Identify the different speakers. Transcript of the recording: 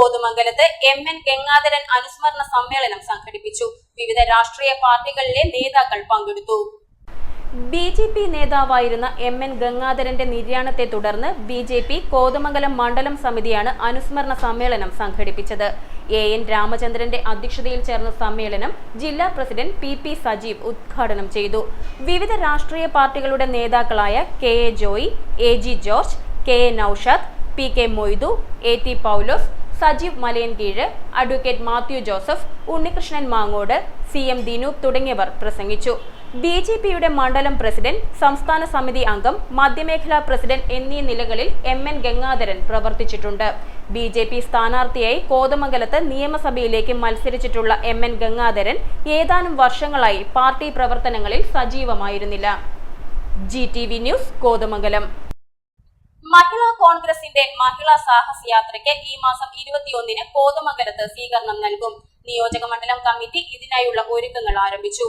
Speaker 1: കോതുമംഗലത്ത് M N Gangadharan അനുസ്മരണ സമ്മേളനം സംഘടിപ്പിച്ചു. വിവിധ രാഷ്ട്രീയ പാർട്ടികളിലെ നേതാക്കൾ പങ്കെടുത്തു. ബി ജെ പി നേതാവായിരുന്ന എം എൻ ഗംഗാധരന്റെ നിര്യാണത്തെ തുടർന്ന് ബി ജെ പി കോതമംഗലം മണ്ഡലം സമിതിയാണ് അനുസ്മരണ സമ്മേളനം സംഘടിപ്പിച്ചത്. എ എൻ രാമചന്ദ്രന്റെ അധ്യക്ഷതയിൽ ചേർന്ന സമ്മേളനം ജില്ലാ പ്രസിഡന്റ് പി പി സജീവ് ഉദ്ഘാടനം ചെയ്തു. വിവിധ രാഷ്ട്രീയ പാർട്ടികളുടെ നേതാക്കളായ K A Joy A G George K A Naushad P K Moidu A T Paulose Sajeev Malayinkeezh advocate Mathew Joseph Unnikrishnan Mangode C M Dinoop തുടങ്ങിയവർ പ്രസംഗിച്ചു. ബി ജെ പിയുടെ മണ്ഡലം പ്രസിഡന്റ് സംസ്ഥാന സമിതി അംഗം മധ്യമേഖലാ പ്രസിഡന്റ് എന്നീ നിലകളിൽ എം എൻ ഗംഗാധരൻ പ്രവർത്തിച്ചിട്ടുണ്ട്. ബി ജെ പി സ്ഥാനാർത്ഥിയായി കോതമംഗലത്ത് നിയമസഭയിലേക്ക് മത്സരിച്ചിട്ടുള്ള എം എൻ ഗംഗാധരൻ ഏതാനും വർഷങ്ങളായി പാർട്ടി പ്രവർത്തനങ്ങളിൽ സജീവമായിരുന്നില്ല. G T V news Kothamangalam. Mahila കോൺഗ്രസിന്റെ മഹിളാ സാഹസ യാത്രയ്ക്ക് ഈ മാസം ഇരുപത്തിയൊന്നിന് കോതമംഗലത്ത് സ്വീകരണം നൽകും. നിയോജക മണ്ഡലം കമ്മിറ്റി ഇതിനായുള്ള ഒരുക്കങ്ങൾ ആരംഭിച്ചു.